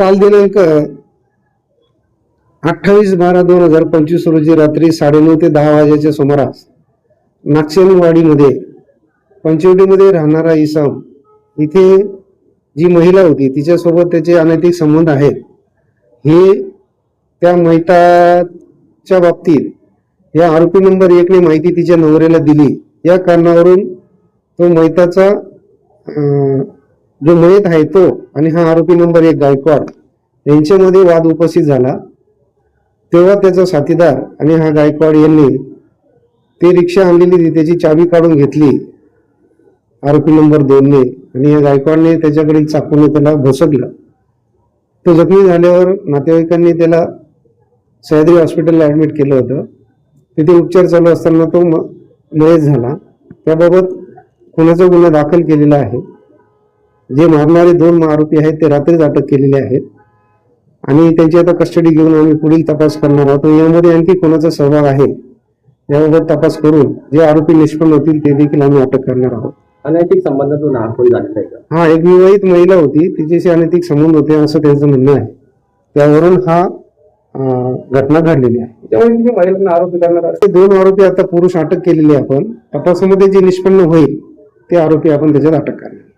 काल दिनांक अठ्ठावीस बारा दोन हजार पंचवीस रोजी रात्री साडेनऊ ते दहा वाजेच्या सुमारास नागसेनवाडीमध्ये पंचवटीमध्ये राहणारा इसाम इथे जी महिला होती तिच्यासोबत त्याचे अनैतिक संबंध आहेत. हे त्या मैताच्या बाबतीत या आरोपी नंबर एकने माहिती तिच्या नवऱ्याला दिली. या कारणावरून तो मैताचा जो मयत आहे तो आणि हा आरोपी नंबर एक गायकवाड यांच्यामध्ये वाद उपस्थित झाला. तेव्हा त्याचा साथीदार आणि हा गायकवाड यांनी ती रिक्षा आणलेली ती त्याची चावी काढून घेतली. आरोपी नंबर दोनने आणि या गायकवाडने त्याच्याकडील चाकूने त्याला भोसकलं तो जखमी झाल्यावर नातेवाईकांनी त्याला सह्याद्री हॉस्पिटलला ॲडमिट केलं होतं. तिथे उपचार चालू असताना तो म- मयत झाला. त्याबाबत खुनाचा गुन्हा दाखल केलेला आहे. जे मारणारे दोन आरोपी आहेत ते रात्रीच अटक केलेले आहेत. आणि त्यांची आता कस्टडी घेऊन आम्ही पुढील तपास करणार आहोत. यामध्ये आणखी कोणाचा सहभाग आहे याबाबत तपास करून जे आरोपी निष्पन्न होतील ते देखील आम्ही अटक करणार आहोत. अनैतिक संबंधातून हा हा एक विवाहित महिला होती. तिच्याशी अनैतिक संबंध होते असं त्यांचं म्हणणं आहे. त्यावरून हा घटना घडलेली आहे. त्यामुळे दोन आरोपी आता पुरुष अटक केलेले आपण. तपासामध्ये जे निष्पन्न होईल ते आरोपी आपण त्याच्यात अटक करणार.